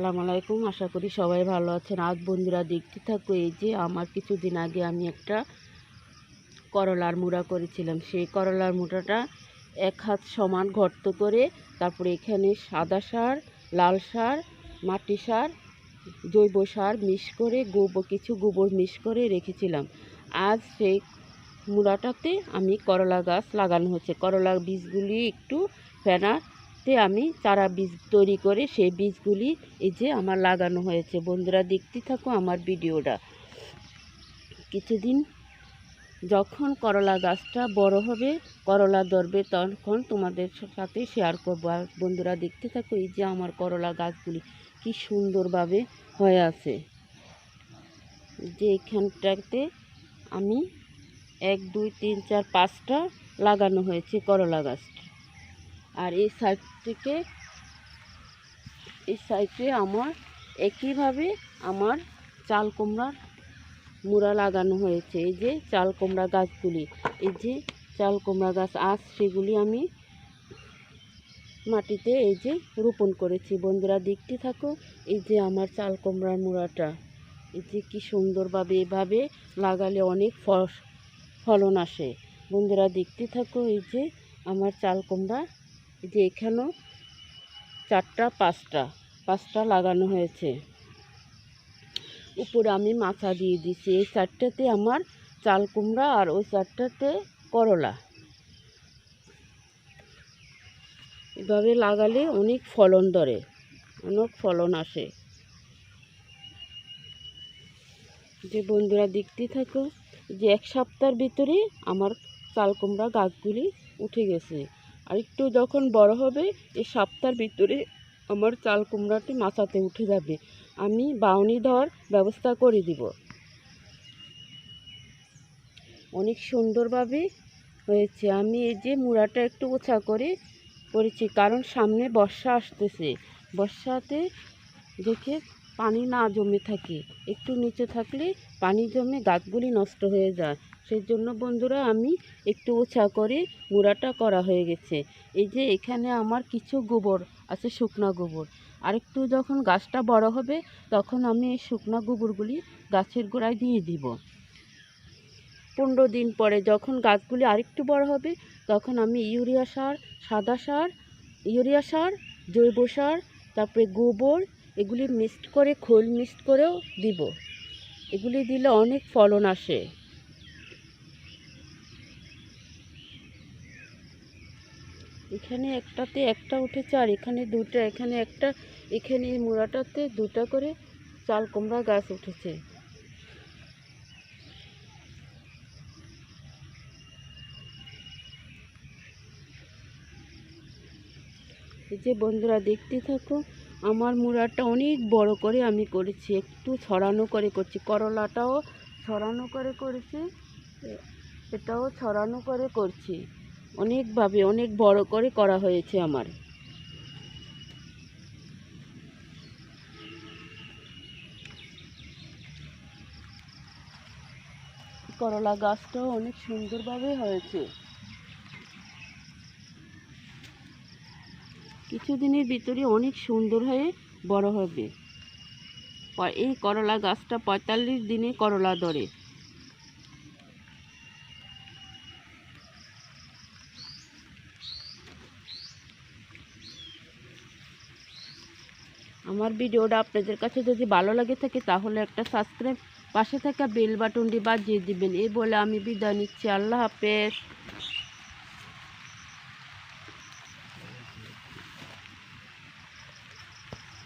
সালাম আলাইকুম। আশা করি সবাই ভালো আছেন। আজ বন্ধুরা দেখতে থাকো, এই যে আমার কিছুদিন আগে আমি একটা করলার মুড়া করেছিলাম। সেই করলার মুড়াটা এক হাত সমান গর্ত করে, তারপরে এখানে সাদা সার, লাল সার, মাটি সার, জৈব সার মিশ করে, গোবর, কিছু গোবর মিশ করে রেখেছিলাম। আজ সেই মুড়াটাতে আমি করলা গাছ লাগানো হচ্ছে। করলা বীজগুলি একটু ফেনাতে আমি চারা বীজ তৈরি করে সেই বীজগুলি এই যে আমার লাগানো হয়েছে। বন্ধুরা দেখতে থাকো আমার ভিডিওটা। কিছুদিন যখন করলা গাছটা বড় হবে, করলা ধরবে, তখন তোমাদের সাথে শেয়ার করব। আর বন্ধুরা দেখতে থাকো এই যে আমার করলা গাছগুলি কি সুন্দরভাবে হয়ে আছে। যে এখানটাতে আমি এক, দুই, তিন, চার, পাঁচটা লাগানো হয়েছে করলা গাছটা। আর এই সাইড থেকে, এই সাইডে আমার একইভাবে আমার চাল কুমড়ার মুড়া লাগানো হয়েছে। এই যে চাল কুমড়া গাছগুলি, এই যে চাল কুমড়া গাছ, আজ সেগুলি আমি মাটিতে এই যে রোপণ করেছি। বন্ধুরা, দেখতে থাকো, এই যে আমার চাল কুমড়ার মুড়াটা। এই যে কি সুন্দরভাবে এভাবে লাগালে অনেক ফলন আসে। বন্ধুরা, দেখতে থাকো, এই যে আমার চাল কুমড়া যে এখানেও চারটা, পাঁচটা পাঁচটা লাগানো হয়েছে। উপরে আমি মাথা দিয়ে দিছি। এই চারটাতে আমার চাল কুমড়া আর ওই চারটাতে করলা। এভাবে লাগালে অনেক ফলন ধরে, অনেক ফলন আসে। যে বন্ধুরা দেখতে থাকো, যে এক সপ্তাহের ভিতরে আমার চাল কুমড়া গাছগুলি উঠে গেছে। আর একটু যখন বড় হবে এই সপ্তাহের ভিতরে আমার চাল কুমড়াটি মাথাতে উঠে যাবে। আমি বাউনি ধর ব্যবস্থা করে দিব। অনেক সুন্দরভাবে হয়েছে। আমি এই যে মুড়াটা একটু ওছা করে করেছি, কারণ সামনে বর্ষা আসতেছে। বর্ষাতে দেখে পানি না জমে থাকে। একটু নিচে থাকলে পানি জমে গাছগুলি নষ্ট হয়ে যায়। সেই জন্য বন্ধুরা, আমি একটু ওছা করে মুড়াটা করা হয়ে গেছে। এই যে এখানে আমার কিছু গোবর আছে, শুকনা গোবর। আরেকটু যখন গাছটা বড় হবে, তখন আমি এই শুকনা গোবরগুলি গাছের গোড়ায় দিয়ে দিব। পনেরো দিন পরে যখন গাছগুলি আরেকটু বড় হবে, তখন আমি ইউরিয়া সার, সাদা সার, ইউরিয়া সার, জৈব সার, তারপরে গোবর এগুলি মিক্সড করে, খোল মিক্সড করেও দিব। এগুলি দিলে অনেক ফলন আসে। এখানে একটাতে একটা উঠেছে আর এখানে দুটা এখানে একটা, এখানে এই মুড়াটাতে দুটা করে চাল কুমড়া গাছ উঠেছে। এই যে বন্ধুরা দেখতে থাকো আমার মুড়াটা অনেক বড় করে আমি করেছি, একটু ছড়ানো করে করছি। করলাটাও ছড়ানো করে করেছি, এটাও ছড়ানো করে করছি। অনেকভাবে, অনেক বড় করে করা হয়েছে আমার। করলা গাছটাও অনেক সুন্দরভাবে হয়েছে। কিছুদিনের ভিতরে অনেক সুন্দর হয়ে বড় হবে। এই করলা গাছটা পঁয়তাল্লিশ দিনে করলা ধরে। আমার ভিডিওটা আপনাদের কাছে যদি ভালো লাগে থাকে, তাহলে একটা সাবস্ক্রাইব পাশে থাকা বেল বাটনটি বাজিয়ে দিবেন। এই বলে আমি বিদায় নিচ্ছি। আল্লাহ হাফেজ।